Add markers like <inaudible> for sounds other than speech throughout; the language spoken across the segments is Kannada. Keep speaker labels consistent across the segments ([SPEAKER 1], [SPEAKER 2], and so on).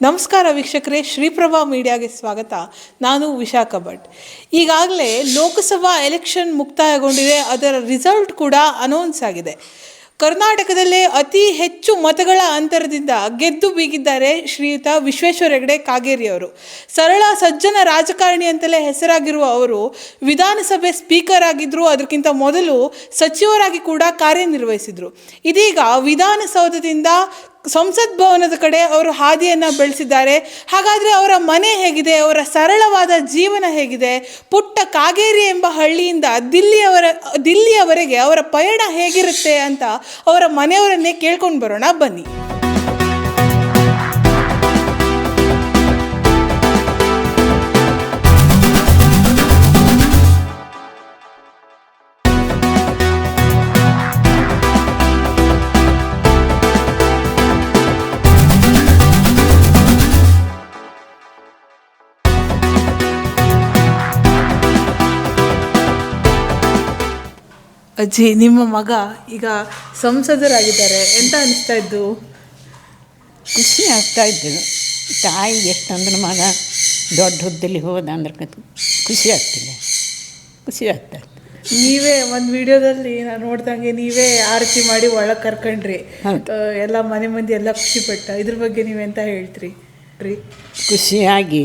[SPEAKER 1] ನಮಸ್ಕಾರ ವೀಕ್ಷಕರೇ, ಶ್ರೀಪ್ರಭಾ ಮೀಡಿಯಾಗೆ ಸ್ವಾಗತ. ನಾನು ವಿಶಾಖ ಭಟ್ ಈಗಾಗಲೇ ಲೋಕಸಭಾ ಎಲೆಕ್ಷನ್ ಮುಕ್ತಾಯಗೊಂಡಿದೆ, ಅದರ ರಿಸಲ್ಟ್ ಕೂಡ ಅನೌನ್ಸ್ ಆಗಿದೆ. ಕರ್ನಾಟಕದಲ್ಲೇ ಅತಿ ಹೆಚ್ಚು ಮತಗಳ ಅಂತರದಿಂದ ಗೆದ್ದು ಬೀಗಿದ್ದಾರೆ ಶ್ರೀಯುತ ವಿಶ್ವೇಶ್ವರ ಹೆಗಡೆ ಕಾಗೇರಿ ಅವರು. ಸರಳ, ಸಜ್ಜನ ರಾಜಕಾರಣಿ ಅಂತಲೇ ಹೆಸರಾಗಿರುವ ಅವರು ವಿಧಾನಸಭೆ ಸ್ಪೀಕರ್ ಆಗಿದ್ದರು ಅದಕ್ಕಿಂತ ಮೊದಲು ಸಚಿವರಾಗಿ ಕೂಡ ಕಾರ್ಯನಿರ್ವಹಿಸಿದರು. ಇದೀಗ ವಿಧಾನಸೌಧದಿಂದ ಸಂಸತ್ ಭವನದ ಕಡೆ ಅವರು ಹಾದಿಯನ್ನು ಬೆಳೆಸಿದ್ದಾರೆ. ಹಾಗಾದರೆ ಅವರ ಮನೆ ಹೇಗಿದೆ? ಅವರ ಸರಳವಾದ ಜೀವನ ಹೇಗಿದೆ? ಪುಟ್ಟ ಕಾಗೇರಿ ಎಂಬ ಹಳ್ಳಿಯಿಂದ ದಿಲ್ಲಿಯವರ, ದಿಲ್ಲಿಯವರೆಗೆ ಅವರ ಪಯಣ ಹೇಗಿರುತ್ತೆ ಅಂತ ಅವರ ಮನೆಯವರನ್ನೇ ಕೇಳ್ಕೊಂಡು ಬರೋಣ ಬನ್ನಿ. ಅಜ್ಜಿ ನಿಮ್ಮ ಮಗ ಈಗ ಸಂಸದರಾಗಿದ್ದಾರೆ. ಎಂತ ಅನಿಸ್ತಾ ಇದ್ದು?
[SPEAKER 2] ಖುಷಿ ಆಗ್ತಾ ಇದ್ದು. ತಾಯಿ ಎಷ್ಟಂದ್ರೆ ಮಗ ದೊಡ್ಡ ಹುದ್ದಲ್ಲಿ ಹೋದ ಅಂದ್ರೆ ಖುಷಿ ಆಗ್ತಿದೆ. ಖುಷಿ ಆಗ್ತಾ ಇತ್ತು.
[SPEAKER 1] ನೀವೇ ಒಂದು ವಿಡಿಯೋದಲ್ಲಿ ನಾನು ನೋಡ್ದಂಗೆ ನೀವೇ ಆರತಿ ಮಾಡಿ ಒಳಗೆ ಕರ್ಕೊಂಡ್ರಿ. ಎಲ್ಲ ಮನೆ ಮಂದಿ ಎಲ್ಲ ಖುಷಿ ಪಟ್ಟ. ಇದ್ರ ಬಗ್ಗೆ ನೀವೆಂತ ಹೇಳ್ತೀರಿ? ರೀ.
[SPEAKER 2] ಖುಷಿಯಾಗಿ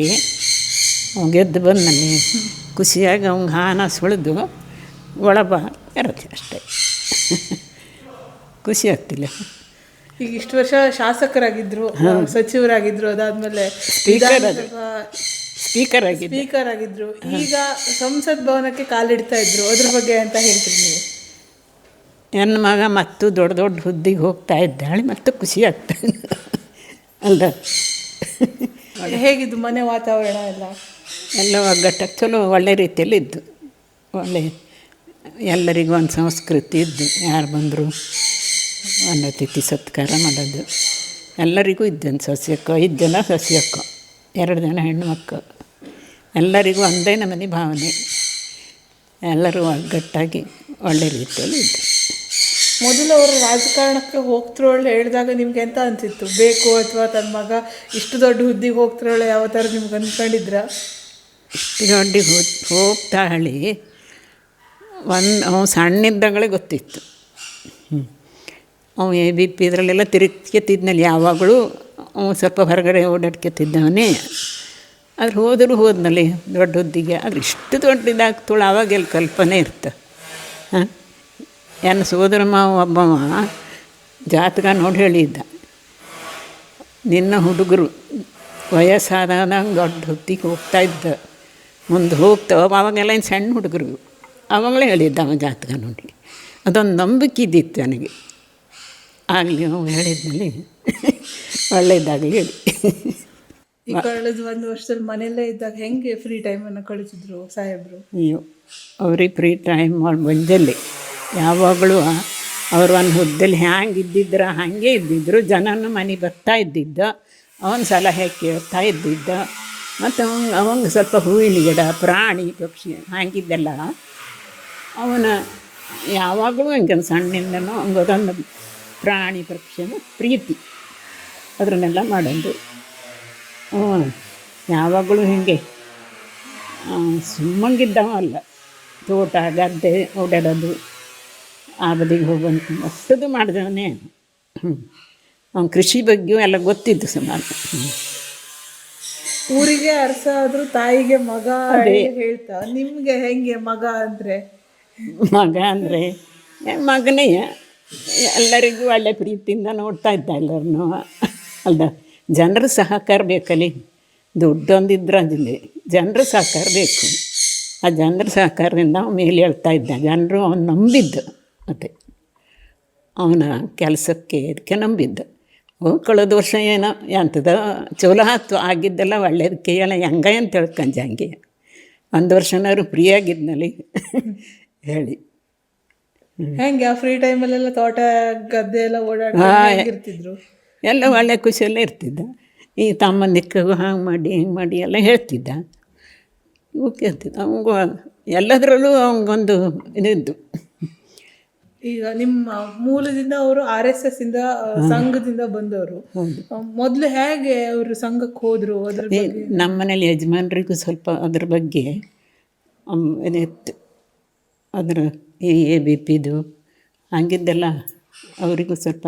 [SPEAKER 2] ಗೆದ್ದು ನನಗೆ ಖುಷಿಯಾಗಿ ಅವ್ಗೆ ಹಾನ ಸುಳಿದು ಒಳಬ. ಇರತ್ತೆ ಅಷ್ಟೇ <laughs> ಖುಷಿ ಆಗ್ತಿಲ್ಲ.
[SPEAKER 1] ಈಗ ಇಷ್ಟು ವರ್ಷ ಶಾಸಕರಾಗಿದ್ರು ಸಚಿವರಾಗಿದ್ರು ಅದಾದಮೇಲೆ
[SPEAKER 2] ಸ್ಪೀಕರ್ ಆಗಿ ಸ್ಪೀಕರ್
[SPEAKER 1] ಆಗಿದ್ದರು ಈಗ ಸಂಸತ್ ಭವನಕ್ಕೆ ಕಾಲಿಡ್ತಾ ಇದ್ರು. ಅದ್ರ ಬಗ್ಗೆ ಅಂತ ಹೇಳ್ತೀರಿ ನೀವು?
[SPEAKER 2] ನನ್ನ ಮಗ ಮತ್ತು ದೊಡ್ಡ ದೊಡ್ಡ ಹುದ್ದಿಗೆ ಹೋಗ್ತಾ ಇದ್ದಾಳೆ ಮತ್ತು ಖುಷಿ ಆಗ್ತಾ ಅಲ್ಲ.
[SPEAKER 1] ಹೇಗಿದ್ದು ಮನೆ ವಾತಾವರಣ ಎಲ್ಲ?
[SPEAKER 2] ಎಲ್ಲ ಒಗ್ಗಟ್ಟಾಗಿ ಚಲೋ ಒಳ್ಳೆ ರೀತಿಯಲ್ಲಿ ಇದ್ದು ಒಳ್ಳೆ ಎಲ್ಲರಿಗೂ ಒಂದು ಸಂಸ್ಕೃತಿ ಇದ್ದು ಯಾರು ಬಂದರು ಒಂದು ಅತಿಥಿ ಸತ್ಕಾರ ಮಾಡೋದು. ಎಲ್ಲರಿಗೂ ಇದ್ದೊಂದು ಸಸ್ಯಕ್ಕೋ ಐದು ಜನ ಸಸ್ಯಕ್ಕೋ ಎರಡು ಜನ ಹೆಣ್ಣು ಮಕ್ಕಳು. ಎಲ್ಲರಿಗೂ ಒಂದೇ ನಮ್ಮನೆ ಭಾವನೆ. ಎಲ್ಲರೂ ಒಗ್ಗಟ್ಟಾಗಿ ಒಳ್ಳೆ ರೀತಿಯಲ್ಲಿ ಇದ್ದರು
[SPEAKER 1] ಮೊದಲು ಅವರು ರಾಜಕಾರಣಕ್ಕೆ ಹೋಗ್ತಿರೋಳೆ ಹೇಳಿದಾಗ ನಿಮ್ಗೆ ಎಂತ ಅನಿಸಿತ್ತು? ಬೇಕು ಅಥವಾ ತನ್ನ ಮಗ ಇಷ್ಟು ದೊಡ್ಡ ಹುದ್ದಿಗೆ ಹೋಗ್ತಿರೋಳೆ ಯಾವ ಥರ ನಿಮ್ಗೆ ಅನ್ಕೊಂಡಿದ್ರ?
[SPEAKER 2] ಇಷ್ಟು ದೊಡ್ಡ ಹೋಗ್ತಾಳೆ. ಹೇಳಿ ಒಂದು ಅವ್ನು ಸಣ್ಣಿದ್ದಾಗಲೇ ಗೊತ್ತಿತ್ತು. ಹ್ಞೂ ಅವ ಎ ಬಿ, ಪಿ ಇದರಲ್ಲೆಲ್ಲ ತಿರುಗ್ತಿದ್ನಲ್ಲಿ ಯಾವಾಗಲೂ. ಅವ ಸ್ವಲ್ಪ ಹೊರಗಡೆ ಓಡಾಡ್ಕೊತಿದ್ದವನೇ ಆದ್ರೆ ಹೋದರೂ ಹೋದ್ನಲ್ಲಿ ದೊಡ್ಡ ಹುದ್ದಿಗೆ ಆದ್ರೆ ಇಷ್ಟು ದೊಡ್ಡದಾಗ್ತೋಳು ಅವಾಗೆಲ್ಲ ಕಲ್ಪನೆ ಇರ್ತ. ಹಾಂ? ಏನು ಸೋದರ ಮಾವ ಒಬ್ಬವ ಜಾತಕ ನೋಡಿ ಹೇಳಿದ್ದ. ನಿನ್ನ ಹುಡುಗರು ವಯಸ್ಸಾದಾಗ ದೊಡ್ಡ ಹೊತ್ತಿಗೆ ಹೋಗ್ತಾ ಇದ್ದ. ಮುಂದೆ ಹೋಗ್ತಾವ, ಅವಾಗೆಲ್ಲ ಏನು ಸಣ್ಣ ಹುಡುಗರು. ಅವಾಗಲೇ ಹೇಳಿದ್ದ ಅವ ಜಾತಕ ನೋಡಿ. ಅದೊಂದು ನಂಬಿಕೆ ಇದ್ದಿತ್ತು ನನಗೆ. ಆಗಲಿ ಅವ ಹೇಳಿದ್ಮೇಲೆ ಒಳ್ಳೆಯದಾಗಲಿ ಹೇಳಿ.
[SPEAKER 1] ಕಳೆದ ಒಂದು ವರ್ಷದಲ್ಲಿ ಮನೆಯಲ್ಲೇ ಇದ್ದಾಗ ಹೆಂಗೆ ಫ್ರೀ ಟೈಮನ್ನು ಕಳಿಸಿದ್ರು ಸಾಹೇಬರು?
[SPEAKER 2] ಅಯ್ಯೋ ಅವ್ರಿಗೆ ಫ್ರೀ ಟೈಮ್ ಬಂದಲ್ಲಿ ಯಾವಾಗಲೂ ಅವ್ರು ಒಂದು ಹುದ್ದಲ್ಲಿ ಹ್ಯಾಂಗೆ ಇದ್ದಿದ್ರ ಹಾಗೆ ಇದ್ದಿದ್ರು. ಜನನ ಮನೆ ಬರ್ತಾ ಇದ್ದಿದ್ದ. ಅವನ ಸಲಹೆ ಕೇಳ್ತಾ ಇದ್ದಿದ್ದ. ಮತ್ತು ಅವನ್ ಅವಂಗೆ ಸ್ವಲ್ಪ ಹೂವಿನ ಗಿಡ ಪ್ರಾಣಿ ಪಕ್ಷಿ ಹಾಗಿದ್ದೆಲ್ಲ ಅವನ ಯಾವಾಗಲೂ ಹಂಗೆ ಸಣ್ಣಿಂದನೋ ಹಂಗದೊಂದು ಪ್ರಾಣಿ ಪಕ್ಷಿನ ಪ್ರೀತಿ. ಅದನ್ನೆಲ್ಲ ಮಾಡೋದು. ಹ್ಞೂ ಯಾವಾಗಲೂ ಹೀಗೆ. ಸುಮ್ಮಂಗಿದ್ದವ ಅಲ್ಲ. ತೋಟ ಗದ್ದೆ ಓಡಾಡೋದು ಆ ಬದಿಗೆ ಹೋಗುವಂತ ಅಷ್ಟದು ಮಾಡಿದವನೇ ಹ್ಞೂ ಅವ್ನು ಕೃಷಿ ಬಗ್ಗೆಯೂ ಎಲ್ಲ ಗೊತ್ತಿತ್ತು ಸುಮಾರು.
[SPEAKER 1] ಊರಿಗೆ ಅರ್ಸಾದ್ರೂ ತಾಯಿಗೆ ಮಗ
[SPEAKER 2] ಅದೇ.
[SPEAKER 1] ಹೇಳ್ತಾ ನಿಮಗೆ ಹೆಂಗೆ ಮಗ ಅಂದ್ರೆ?
[SPEAKER 2] ಮಗ ಅಂದರೆ ಮಗನೇ ಎಲ್ಲರಿಗೂ ಒಳ್ಳೆ ಪ್ರೀತಿಯಿಂದ ನೋಡ್ತಾ ಇದ್ದ ಎಲ್ಲರನ್ನೂ. ಅಲ್ಲ ಜನರ ಸಹಕಾರ ಬೇಕಲ್ಲಿ. ದುಡ್ಡೊಂದಿದ್ರೆ ಅದಿಲ್ಲ ಜನರ ಸಹಕಾರ ಬೇಕು. ಆ ಜನರ ಸಹಕಾರದಿಂದ ಮೇಲೆ ಹೇಳ್ತಾ ಇದ್ದ. ಜನರು ಅವನು ನಂಬಿದ್ದ. ಮತ್ತೆ ಅವನ ಕೆಲಸಕ್ಕೆ ಇದಕ್ಕೆ ನಂಬಿದ್ದ. ಕಳೆದ ವರ್ಷ ಏನೋ ಎಂಥದ ಚಲೋ ಆತು ಆಗಿದ್ದೆಲ್ಲ ಒಳ್ಳೇದಕ್ಕೆ ಎಲ್ಲ ಹೆಂಗ ಅಂತ ಹೇಳ್ಕಂಜ ಹಂಗೆ. ಒಂದು ವರ್ಷನಾದ್ರು ಫ್ರೀ ಹೇಳಿ.
[SPEAKER 1] ಹೆಂಗೆ ಆ ಫ್ರೀ ಟೈಮಲ್ಲೆಲ್ಲ ತೋಟ ಗದ್ದೆ ಎಲ್ಲ ಓಡಾಡ್ತಿದ್ರು
[SPEAKER 2] ಎಲ್ಲ ಒಳ್ಳೆ ಖುಷಿಯಲ್ಲೇ ಇರ್ತಿದ್ದ. ಈ ತಮ್ಮಂದಿಕ್ಕಗೂ ಹಂಗೆ ಮಾಡಿ ಹಿಂಗೆ ಮಾಡಿ ಎಲ್ಲ ಹೇಳ್ತಿದ್ದ. ಇವು ಕೇಳ್ತಿದ್ದ. ಅವಂಗ ಎಲ್ಲದರಲ್ಲೂ ಅವಂಗೊಂದು ಇದಿದ್ದು.
[SPEAKER 1] ಈಗ ನಿಮ್ಮ ಮೂಲದಿಂದ ಅವರು ಆರ್ ಎಸ್ ಎಸ್ ಇಂದ ಸಂಘದಿಂದ ಬಂದವರು. ಮೊದಲು ಹೇಗೆ ಅವರು ಸಂಘಕ್ಕೆ ಹೋದರು ಅದ್ರ
[SPEAKER 2] ನಮ್ಮ ಮನೇಲಿ ಯಜಮಾನ್ರಿಗೂ ಸ್ವಲ್ಪ ಅದ್ರ ಬಗ್ಗೆ ಇತ್ತು ಇದಿತ್ತು. ಅದರ ಎ ಬಿ ಪಿದು ಹಂಗಿದ್ದೆಲ್ಲ ಅವರಿಗೂ ಸ್ವಲ್ಪ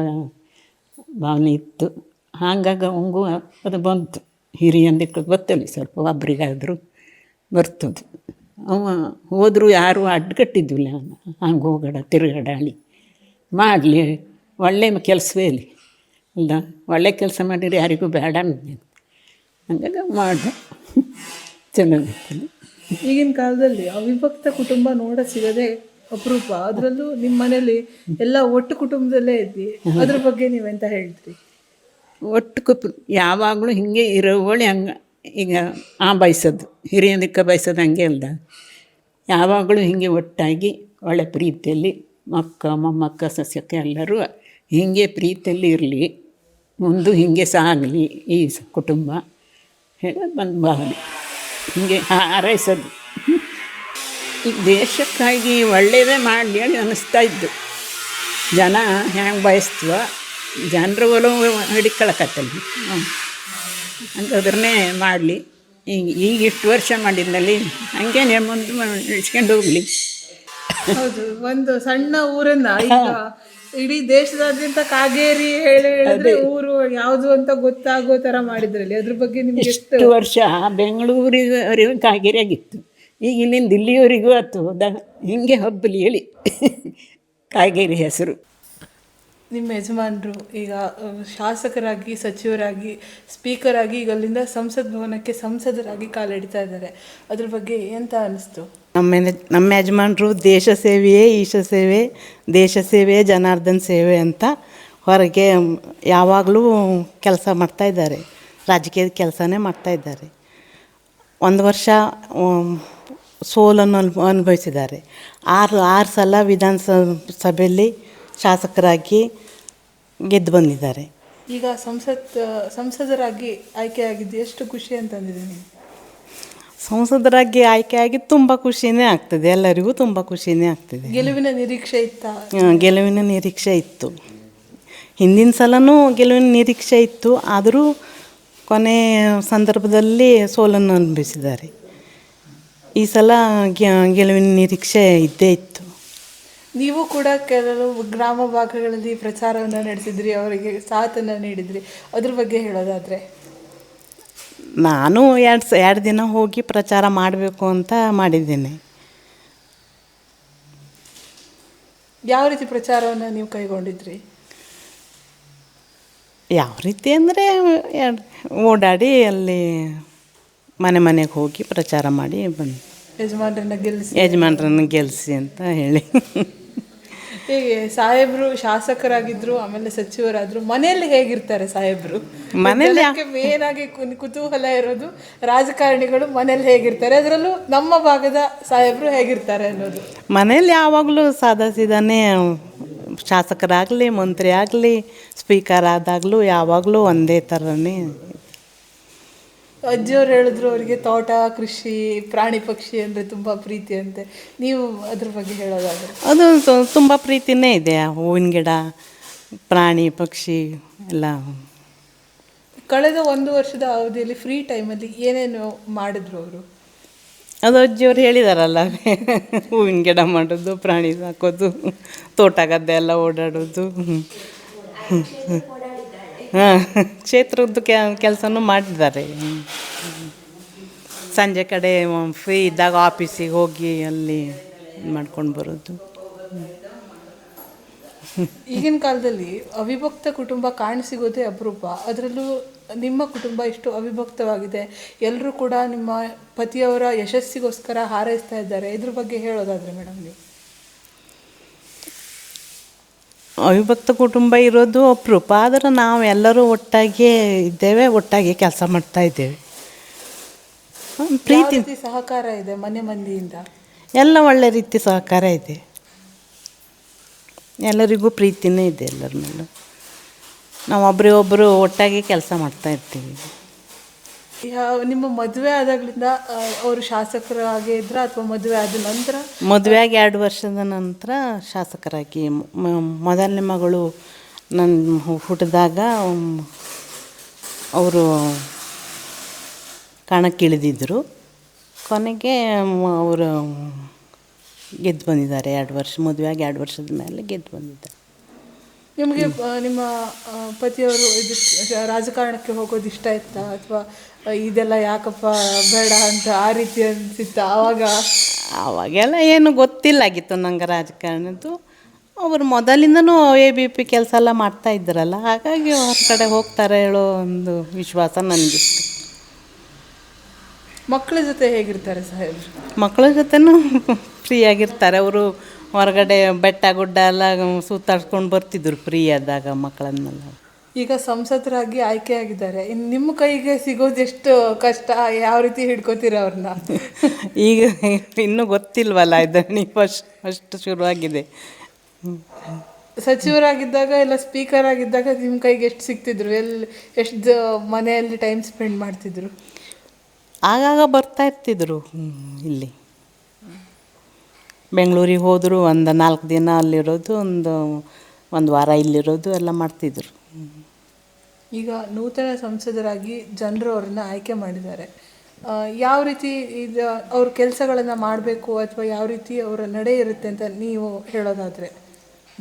[SPEAKER 2] ಭಾವನೆ ಇತ್ತು. ಹಾಗಾಗಿ ಅವಂಗೂ ಅದು ಬಂತು. ಹಿರಿಯಂದಿಕ್ಕೆ ಗೊತ್ತಲ್ಲ ಸ್ವಲ್ಪ ಒಬ್ಬರಿಗಾದರೂ ಬರ್ತದೆ. ಅವ ಹೋದರೂ ಯಾರೂ ಅಡ್ಗಟ್ಟಿದ್ದಿಲ್ಲ. ಹಂಗೆ ಹೋಗಡ ತಿರುಗಾಡಾಳಿ ಮಾಡಲಿ, ಒಳ್ಳೆ ಕೆಲಸವೇ ಇಲ್ಲಿ ಅಲ್ಲ ಒಳ್ಳೆ ಕೆಲಸ ಮಾಡಿದ್ರೆ ಯಾರಿಗೂ ಬೇಡ ಅಂದ್ನಿ. ಹಂಗಾಗಿ ಮಾಡಿದೆ. ಚೆನ್ನಾಗಿತ್ತು
[SPEAKER 1] ಈಗಿನ ಕಾಲದಲ್ಲಿ ಅವಿಭಕ್ತ ಕುಟುಂಬ ನೋಡ ಸಿಗದೆ ಅಪರೂಪ. ಅದರಲ್ಲೂ ನಿಮ್ಮ ಮನೇಲಿ ಎಲ್ಲ ಒಟ್ಟು ಕುಟುಂಬದಲ್ಲೇ ಇದ್ದಿ. ಅದ್ರ ಬಗ್ಗೆ ನೀವೆಂತ ಹೇಳ್ತೀರಿ?
[SPEAKER 2] ಒಟ್ಟು ಕುಪ್ ಯಾವಾಗಲೂ ಹಿಂಗೆ ಇರೋವಳಿ ಹಂಗೆ, ಈಗ ಆ ಬಯಸೋದು ಹಿರಿಯದಕ್ಕೆ ಬಯಸೋದು ಹಂಗೆ ಅಲ್ದ? ಯಾವಾಗಲೂ ಹಿಂಗೆ ಒಟ್ಟಾಗಿ ಒಳ್ಳೆ ಪ್ರೀತಿಯಲ್ಲಿ ಮಕ್ಕ, ಮೊಮ್ಮಕ್ಕ, ಸಸ್ಯಕ್ಕೆ ಎಲ್ಲರೂ ಹಿಂಗೆ ಪ್ರೀತಿಯಲ್ಲಿ ಇರಲಿ. ಮುಂದೆ ಹೀಗೆ ಸಾಗಲಿ ಈ ಕುಟುಂಬ. ಹೇಳೋದು ಬಂದು ಭಾವನೆ. ಹೀಗೆ ಹಾರೈಸೋದು. ಈ ದೇಶಕ್ಕಾಗಿ ಒಳ್ಳೆಯದೇ ಮಾಡಲಿ ಹೇಳಿ ಅನ್ನಿಸ್ತಾ ಇದ್ದು. ಜನ ಹ್ಯಾಂಗೆ ಬಯಸ್ತವ? ಜನರು ಒಲವು ಹಿಡ್ಕೊಳಕತ್ತಲ್ಲಿ. ಅದನ್ನೇ ಮಾಡಲಿ. ಈಗ ಈಗ ಇಷ್ಟು ವರ್ಷ ಮಾಡಿದ್ನಲ್ಲಿ ಹಂಗೇನೆ ಮುಂದೆ ಇಳ್ಸ್ಕೊಂಡು ಹೋಗಲಿ.
[SPEAKER 1] ಹೌದು ಒಂದು ಸಣ್ಣ ಊರನ್ನು ಇಡೀ ದೇಶದಾದ್ಯಂತ ಕಾಗೇರಿ ಹೇಳಿ ಹೇಳಿದ್ರೆ ಊರು ಯಾವುದು ಅಂತ ಗೊತ್ತಾಗೋ ತರ ಮಾಡಿದ್ರಲ್ಲಿ. ಅದ್ರ ಬಗ್ಗೆ ನಿಮ್ಗೆ ಎಷ್ಟು
[SPEAKER 2] ವರ್ಷ ಬೆಂಗಳೂರಿಗೆ ಕಾಗೇರಿ ಆಗಿತ್ತು. ಈಗ ಇಲ್ಲಿಂದ ದಿಲ್ಲಿಯವರಿಗೂ ಆಯ್ತು ದ ಹಿಂಗೆ ಹಬ್ಬಲಿ ಹೇಳಿ. ಕಾಗೇರಿ ಹೆಸರು.
[SPEAKER 1] ನಿಮ್ಮ ಯಜಮಾನರು ಈಗ ಶಾಸಕರಾಗಿ, ಸಚಿವರಾಗಿ ಸ್ಪೀಕರ್ ಆಗಿ ಈಗ ಅಲ್ಲಿಂದ ಸಂಸತ್ ಭವನಕ್ಕೆ ಸಂಸದರಾಗಿ ಕಾಲಿಡ್ತಾ ಇದ್ದಾರೆ. ಅದ್ರ ಬಗ್ಗೆ ಎಂತ ಅನಿಸ್ತು?
[SPEAKER 3] ನಮ್ಮ ನಮ್ಮ ಯಜಮಾನರು ದೇಶ ಸೇವೆಯೇ ಈಶ ಸೇವೆ, ದೇಶ ಸೇವೆ ಜನಾರ್ದನ್ ಸೇವೆ ಅಂತ ಹೊರಗೆ ಯಾವಾಗಲೂ ಕೆಲಸ ಮಾಡ್ತಾ ಇದ್ದಾರೆ. ರಾಜಕೀಯದ ಕೆಲಸನೇ ಮಾಡ್ತಾ ಇದ್ದಾರೆ. ಒಂದು ವರ್ಷ ಸೋಲನ್ನು ಅನ್ಭ, ಅನುಭವಿಸಿದ್ದಾರೆ. ಆರು ಆರು ಸಲ ವಿಧಾನಸ ಸಭೆಯಲ್ಲಿ ಶಾಸಕರಾಗಿ ಗೆದ್ದು ಬಂದಿದ್ದಾರೆ.
[SPEAKER 1] ಈಗ ಸಂಸತ್ ಸಂಸದರಾಗಿ ಆಯ್ಕೆಯಾಗಿದ್ದು ಎಷ್ಟು ಖುಷಿ ಅಂತಂದಿದ್ದೀನಿ ನೀವು?
[SPEAKER 3] ಸಂಸದರಾಗಿ ಆಯ್ಕೆಯಾಗಿ ತುಂಬ ಖುಷಿನೇ ಆಗ್ತದೆ. ಎಲ್ಲರಿಗೂ ತುಂಬ ಖುಷಿನೇ ಆಗ್ತದೆ.
[SPEAKER 1] ಗೆಲುವಿನ ನಿರೀಕ್ಷೆ ಇತ್ತ?
[SPEAKER 3] ಗೆಲುವಿನ ನಿರೀಕ್ಷೆ ಇತ್ತು. ಹಿಂದಿನ ಸಲನೂ ಗೆಲುವಿನ ನಿರೀಕ್ಷೆ ಇತ್ತು. ಆದರೂ ಕೊನೆ ಸಂದರ್ಭದಲ್ಲಿ ಸೋಲನ್ನು ಅನುಭವಿಸಿದ್ದಾರೆ. ಈ ಸಲ ಗೆಲುವಿನ ನಿರೀಕ್ಷೆ ಇದ್ದೇ ಇತ್ತು.
[SPEAKER 1] ನೀವು ಕೂಡ ಕೆಲವು ಗ್ರಾಮ ಭಾಗಗಳಲ್ಲಿ ಪ್ರಚಾರವನ್ನು ನಡೆಸಿದ್ರಿ ಅವರಿಗೆ ಸಾಥನ್ನು ನೀಡಿದ್ರಿ. ಅದ್ರ ಬಗ್ಗೆ ಹೇಳೋದಾದರೆ?
[SPEAKER 3] ನಾನು ಎರಡು ಎರಡು ದಿನ ಹೋಗಿ ಪ್ರಚಾರ ಮಾಡಬೇಕು ಅಂತ ಮಾಡಿದ್ದೀನಿ.
[SPEAKER 1] ಯಾವ ರೀತಿ ಪ್ರಚಾರವನ್ನು ನೀವು ಕೈಗೊಂಡಿದ್ರಿ?
[SPEAKER 3] ಯಾವ ರೀತಿ ಅಂದರೆ ಓಡಾಡಿ ಅಲ್ಲಿ ಮನೆ ಮನೆಗೆ ಹೋಗಿ ಪ್ರಚಾರ ಮಾಡಿ ಬಂದು
[SPEAKER 1] ಯಜಮಾನರನ್ನ ಗೆಲ್ಲಿಸಿ.
[SPEAKER 3] ಯಜಮಾನ್ರನ್ನ ಗೆಲ್ಲಿಸಿ ಅಂತ ಹೇಳಿ.
[SPEAKER 1] ಹೇಗೆ ಸಾಹೇಬ್ರು ಶಾಸಕರಾಗಿದ್ರು ಆಮೇಲೆ ಸಚಿವರಾದ್ರು ಮನೆಯಲ್ಲಿ ಹೇಗಿರ್ತಾರೆ ಸಾಹೇಬ್ರು?
[SPEAKER 3] ಮನೆಯಲ್ಲಿ
[SPEAKER 1] ಮೇನ್ ಆಗಿ ಕುತೂಹಲ ಇರೋದು ರಾಜಕಾರಣಿಗಳು ಮನೆಯಲ್ಲಿ ಹೇಗಿರ್ತಾರೆ. ಅದರಲ್ಲೂ ನಮ್ಮ ಭಾಗದ ಸಾಹೇಬ್ರು ಹೇಗಿರ್ತಾರೆ ಅನ್ನೋದು.
[SPEAKER 3] ಮನೆಯಲ್ಲಿ ಯಾವಾಗಲೂ ಸಾದಾ ಸೀದಾನೇ ಶಾಸಕರಾಗಲಿ ಮಂತ್ರಿ ಆಗಲಿ ಸ್ಪೀಕರ್ ಆದಾಗಲೂ ಯಾವಾಗಲೂ ಒಂದೇ ಥರನೇ
[SPEAKER 1] ಅಜ್ಜಿಯವ್ರು ಹೇಳಿದ್ರು ಅವರಿಗೆ ತೋಟ ಕೃಷಿ ಪ್ರಾಣಿ ಪಕ್ಷಿ ಅಂದರೆ ತುಂಬ ಪ್ರೀತಿ ಅಂತೆ. ನೀವು ಅದ್ರ ಬಗ್ಗೆ ಹೇಳೋದಾದ್ರೆ.
[SPEAKER 3] ಅದು ತುಂಬ ಪ್ರೀತಿನೇ ಇದೆ ಹೂವಿನ ಗಿಡ ಪ್ರಾಣಿ ಪಕ್ಷಿ ಎಲ್ಲ.
[SPEAKER 1] ಕಳೆದ ಒಂದು ವರ್ಷದ ಅವಧಿಯಲ್ಲಿ ಫ್ರೀ ಟೈಮಲ್ಲಿ ಏನೇನು ಮಾಡಿದ್ರು ಅವರು?
[SPEAKER 3] ಅದು ಅಜ್ಜಿಯವ್ರು ಹೇಳಿದಾರಲ್ಲ ಹೂವಿನ ಗಿಡ ಮಾಡೋದು ಪ್ರಾಣಿ ಸಾಕೋದು ತೋಟ ಗದ್ದೆ ಎಲ್ಲ ಓಡಾಡೋದು. ಹಾಂ ಕ್ಷೇತ್ರದ್ದು ಕೆಲಸನೂ ಮಾಡಿದ್ದಾರೆ. ಸಂಜೆ ಕಡೆ ಫ್ರೀ ಇದ್ದಾಗ ಆಫೀಸಿಗೆ ಹೋಗಿ ಅಲ್ಲಿ ಮಾಡ್ಕೊಂಡು ಬರೋದು.
[SPEAKER 1] ಈಗಿನ ಕಾಲದಲ್ಲಿ ಅವಿಭಕ್ತ ಕುಟುಂಬ ಕಾಣಸಿಗೋದೇ ಅಪರೂಪ. ಅದರಲ್ಲೂ ನಿಮ್ಮ ಕುಟುಂಬ ಇಷ್ಟು ಅವಿಭಕ್ತವಾಗಿದೆ. ಎಲ್ಲರೂ ಕೂಡ ನಿಮ್ಮ ಪತಿಯವರ ಯಶಸ್ಸಿಗೋಸ್ಕರ ಹಾರೈಸ್ತಾ ಇದ್ದಾರೆ. ಇದ್ರ ಬಗ್ಗೆ ಹೇಳೋದಾದ್ರೆ ಮೇಡಮ್ ನೀವು.
[SPEAKER 3] ಅವಿಭಕ್ತ ಕುಟುಂಬ ಇರೋದು ಅಪರೂಪ. ಆದರೆ ನಾವು ಎಲ್ಲರೂ ಒಟ್ಟಾಗಿ ಇದ್ದೇವೆ ಒಟ್ಟಾಗಿ ಕೆಲಸ ಮಾಡ್ತಾ ಇದ್ದೇವೆ. ಪ್ರೀತಿ.
[SPEAKER 1] ರೀತಿ ಸಹಕಾರ ಇದೆ ಮನೆ ಮಂದಿಯಿಂದ?
[SPEAKER 3] ಎಲ್ಲ ಒಳ್ಳೆ ರೀತಿ ಸಹಕಾರ ಇದೆ. ಎಲ್ಲರಿಗೂ ಪ್ರೀತಿನೇ ಇದೆ ಎಲ್ಲರ ಮೇಲೂ. ನಾವು ಒಬ್ಬರೇ ಒಬ್ಬರು ಒಟ್ಟಾಗಿ ಕೆಲಸ ಮಾಡ್ತಾ ಇರ್ತೀವಿ.
[SPEAKER 1] ನಿಮ್ಮ ಮದುವೆ ಆದಾಗ್ಲಿಂದ ಅವರು ಶಾಸಕರಾಗಿ ಇದ್ರ ಅಥವಾ ಮದುವೆ ಆದ ನಂತರ?
[SPEAKER 3] ಮದುವೆಯಾಗಿ ಎರಡು ವರ್ಷದ ನಂತರ ಶಾಸಕರಾಗಿ ಮೊದಲನೇ ಮಗಳು ನನ್ನ ಹುಟ್ಟಿದಾಗ ಅವರು ಕಣಕ್ಕಿಳಿದಿದ್ದರು ಕೊನೆಗೆ ಅವರು ಗೆದ್ದು ಬಂದಿದ್ದಾರೆ. ಎರಡು ವರ್ಷ ಮದುವೆಯಾಗಿ ಎರಡು ವರ್ಷದ ಮೇಲೆ ಗೆದ್ದು ಬಂದಿದ್ದಾರೆ.
[SPEAKER 1] ನಿಮಗೆ ನಿಮ್ಮ ಪತಿಯವರು ಇದು ರಾಜಕಾರಣಕ್ಕೆ ಹೋಗೋದು ಇಷ್ಟ ಇತ್ತಾ? ಅಥವಾ ಇದೆಲ್ಲ ಯಾಕಪ್ಪ ಬೇಡ ಅಂತ ಆ ರೀತಿ ಅನಿಸಿತ್ತ? ಆವಾಗ
[SPEAKER 3] ಅವಾಗೆಲ್ಲ ಏನು ಗೊತ್ತಿಲ್ಲಾಗಿತ್ತು ನಂಗೆ ರಾಜಕಾರಣದ್ದು. ಅವರು ಮೊದಲಿಂದನೂ ಎ ಬಿ ಪಿ ಕೆಲಸ ಎಲ್ಲ ಮಾಡ್ತಾ ಇದ್ರಲ್ಲ ಹಾಗಾಗಿ ಹೊರಗಡೆ ಹೋಗ್ತಾರೆ ಹೇಳೋ ಒಂದು ವಿಶ್ವಾಸ ನನಗಿತ್ತು
[SPEAKER 1] ಮಕ್ಕಳ ಜೊತೆ ಹೇಗಿರ್ತಾರೆ ಸಾಹೇಬ್ರು?
[SPEAKER 3] ಮಕ್ಕಳ ಜೊತೆನೂ <laughs> ಫ್ರೀಯಾಗಿರ್ತಾರೆ ಅವರು ಹೊರಗಡೆ ಬೆಟ್ಟ ಗುಡ್ಡ ಎಲ್ಲ ಸುತ್ತಾಡ್ಸ್ಕೊಂಡು ಬರ್ತಿದ್ರು ಫ್ರೀ ಆದಾಗ ಮಕ್ಕಳನ್ನೆಲ್ಲ.
[SPEAKER 1] ಈಗ ಸಂಸದರಾಗಿ ಆಯ್ಕೆ ಆಗಿದ್ದಾರೆ ಇನ್ನು ನಿಮ್ಮ ಕೈಗೆ ಸಿಗೋದು ಎಷ್ಟು ಕಷ್ಟ? ಯಾವ ರೀತಿ ಹಿಡ್ಕೋತೀರ ಅವ್ರನ್ನ? <laughs>
[SPEAKER 3] ಈಗ ಇನ್ನೂ ಗೊತ್ತಿಲ್ವಲ್ಲ ಇದನ್ನು ಫಸ್ಟ್ ಫಸ್ಟ್ ಶುರುವಾಗಿದೆ.
[SPEAKER 1] ಸಚಿವರಾಗಿದ್ದಾಗ ಇಲ್ಲ ಸ್ಪೀಕರ್ ಆಗಿದ್ದಾಗ ನಿಮ್ಮ ಕೈಗೆ ಎಷ್ಟು ಸಿಗ್ತಿದ್ರು? ಎಲ್ಲಿ ಎಷ್ಟು ಮನೆಯಲ್ಲಿ ಟೈಮ್ ಸ್ಪೆಂಡ್ ಮಾಡ್ತಿದ್ರು?
[SPEAKER 3] ಆಗಾಗ ಬರ್ತಾ ಇರ್ತಿದ್ರು ಇಲ್ಲಿ. ಬೆಂಗಳೂರಿಗೆ ಹೋದರೂ ಒಂದು ನಾಲ್ಕು ದಿನ ಅಲ್ಲಿರೋದು ಒಂದು ಒಂದು ವಾರ ಇಲ್ಲಿರೋದು ಎಲ್ಲ ಮಾಡ್ತಿದ್ರು.
[SPEAKER 1] ಈಗ ನೂತನ ಸಂಸದರಾಗಿ ಜನರು ಅವ್ರನ್ನ ಆಯ್ಕೆ ಮಾಡಿದ್ದಾರೆ. ಯಾವ ರೀತಿ ಇದು ಅವ್ರ ಕೆಲಸಗಳನ್ನು ಮಾಡಬೇಕು ಅಥವಾ ಯಾವ ರೀತಿ ಅವರ ನಡೆ ಇರುತ್ತೆ ಅಂತ ನೀವು ಹೇಳೋದಾದರೆ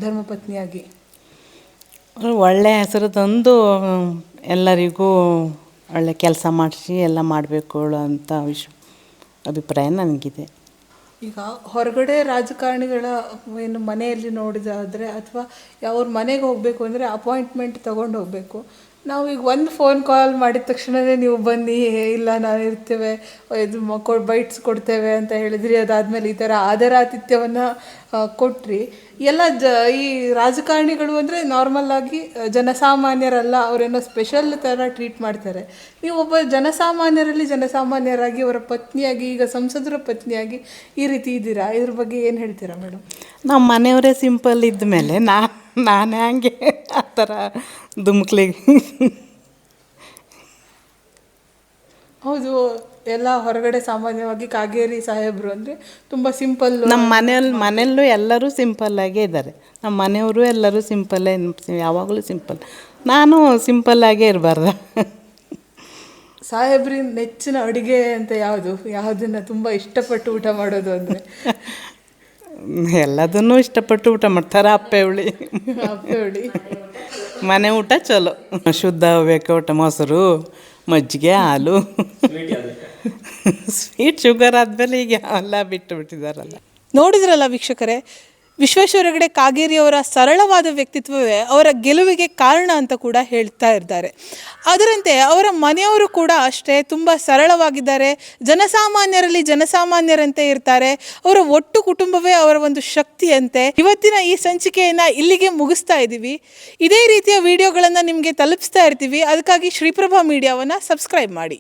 [SPEAKER 1] ಧರ್ಮಪತ್ನಿಯಾಗಿ?
[SPEAKER 3] ಒಳ್ಳೆಯ ಒಳ್ಳೆ ಹೆಸರು ತಂದು ಎಲ್ಲರಿಗೂ ಒಳ್ಳೆ ಕೆಲಸ ಮಾಡಿಸಿ ಎಲ್ಲ ಮಾಡಬೇಕು ಅಂತ ವಿಶ್ ಅಭಿಪ್ರಾಯ ನನಗಿದೆ.
[SPEAKER 1] ಈಗ ಹೊರಗಡೆ ರಾಜಕಾರಣಿಗಳ ಏನು ಮನೆಯಲ್ಲಿ ನೋಡಿದಾದರೆ ಅಥವಾ ಅವ್ರ ಮನೆಗೆ ಹೋಗಬೇಕು ಅಂದರೆ ಅಪಾಯಿಂಟ್ಮೆಂಟ್ ತಗೊಂಡು ಹೋಗಬೇಕು. ನಾವು ಈಗ ಒಂದು ಫೋನ್ ಕಾಲ್ ಮಾಡಿದ ತಕ್ಷಣವೇ ನೀವು ಬನ್ನಿ ಇಲ್ಲ, ನಾನು ಇರ್ತೇವೆ ಇದು ಕೊ ಬೈಟ್ಸ್ ಕೊಡ್ತೇವೆ ಅಂತ ಹೇಳಿದ್ರಿ, ಅದಾದಮೇಲೆ ಈ ಥರ ಆದರಾತಿಥ್ಯವನ್ನು ಕೊಟ್ರಿ. ಎಲ್ಲ ಜ, ಈ ರಾಜಕಾರಣಿಗಳು ಅಂದರೆ ನಾರ್ಮಲ್ ಆಗಿ ಜನಸಾಮಾನ್ಯರಲ್ಲ, ಅವರೇನೋ ಸ್ಪೆಷಲ್ ಥರ ಟ್ರೀಟ್ ಮಾಡ್ತಾರೆ. ನೀವು ಒಬ್ಬ ಜನಸಾಮಾನ್ಯರಲ್ಲಿ ಜನಸಾಮಾನ್ಯರಾಗಿ, ಅವರ ಪತ್ನಿಯಾಗಿ, ಈಗ ಸಂಸದರ ಪತ್ನಿಯಾಗಿ ಈ ರೀತಿ ಇದ್ದೀರಾ? ಇದ್ರ ಬಗ್ಗೆ ಏನು ಹೇಳ್ತೀರಾ ಮೇಡಮ್
[SPEAKER 3] ನಮ್ಮ ಮನೆಯವರೇ ಸಿಂಪಲ್ ಇದ್ದ ಮೇಲೆ ನಾನು ನಾನು ಹಂಗೆ. ಥರ ದುಮ್ಕ್ಲಿಗೆ
[SPEAKER 1] ಹೌದು ಎಲ್ಲ ಹೊರಗಡೆ ಸಾಮಾನ್ಯವಾಗಿ ಕಾಗೇರಿ ಸಾಹೇಬರು ಅಂದರೆ ತುಂಬ ಸಿಂಪಲ್
[SPEAKER 3] ನಮ್ಮ ಮನೆಯಲ್ಲಿ ಮನೆಯಲ್ಲೂ ಎಲ್ಲರೂ ಸಿಂಪಲ್ಲಾಗೇ ಇದ್ದಾರೆ ನಮ್ಮ ಮನೆಯವರು ಎಲ್ಲರೂ ಸಿಂಪಲ್ಲೇ ಯಾವಾಗಲೂ ಸಿಂಪಲ್ ನಾನು ಸಿಂಪಲ್ಲಾಗೇ ಇರಬಾರ್ದ.
[SPEAKER 1] ಸಾಹೇಬ್ರಿ ನೆಚ್ಚಿನ ಅಡುಗೆ ಅಂತ ಯಾವುದು? ಯಾವುದನ್ನು ತುಂಬ ಇಷ್ಟಪಟ್ಟು ಊಟ ಮಾಡೋದು ಅಂದರೆ?
[SPEAKER 3] ಎಲ್ಲದನ್ನೂ ಇಷ್ಟಪಟ್ಟು ಊಟ ಮಾಡ್ತಾರೆ ಅಪ್ಪೆ ಹುಳಿ.
[SPEAKER 1] ಹೇಳಿ.
[SPEAKER 3] ಮನೆ ಊಟ ಚಲೋ. ಶುದ್ಧ ಬೇಕು ಊಟ ಮೊಸರು, ಮಜ್ಜಿಗೆ, ಹಾಲು. ಸ್ವೀಟ್ ಶುಗರ್ ಆದಮೇಲೆ ಈಗ ಎಲ್ಲ ಬಿಟ್ಟು ಬಿಟ್ಟಿದ್ದಾರಲ್ಲ
[SPEAKER 1] ನೋಡಿದ್ರಲ್ಲ ವೀಕ್ಷಕರೇ ವಿಶ್ವೇಶ್ವರ ಕಾಗೇರಿಯವರ ಸರಳವಾದ ವ್ಯಕ್ತಿತ್ವವೇ ಅವರ ಗೆಲುವಿಗೆ ಕಾರಣ ಅಂತ ಕೂಡ ಹೇಳ್ತಾ ಇದ್ದಾರೆ. ಅದರಂತೆ ಅವರ ಮನೆಯವರು ಕೂಡ ಅಷ್ಟೇ ತುಂಬ ಸರಳವಾಗಿದ್ದಾರೆ. ಜನಸಾಮಾನ್ಯರಲ್ಲಿ ಜನಸಾಮಾನ್ಯರಂತೆ ಇರ್ತಾರೆ. ಅವರ ಒಟ್ಟು ಕುಟುಂಬವೇ ಅವರ ಒಂದು ಶಕ್ತಿಯಂತೆ. ಇವತ್ತಿನ ಈ ಸಂಚಿಕೆಯನ್ನು ಇಲ್ಲಿಗೆ ಮುಗಿಸ್ತಾ ಇದ್ದೀವಿ ಇದೇ ರೀತಿಯ ವಿಡಿಯೋಗಳನ್ನು ನಿಮಗೆ ತಲುಪಿಸ್ತಾ ಇರ್ತೀವಿ. ಅದಕ್ಕಾಗಿ ಶ್ರೀಪ್ರಭಾ ಮೀಡಿಯಾವನ್ನು ಸಬ್ಸ್ಕ್ರೈಬ್ ಮಾಡಿ.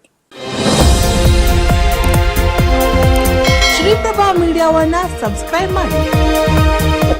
[SPEAKER 1] ಶ್ರೀಪ್ರಭಾ ಮೀಡಿಯಾವನ್ನು ಸಬ್ಸ್ಕ್ರೈಬ್ ಮಾಡಿ.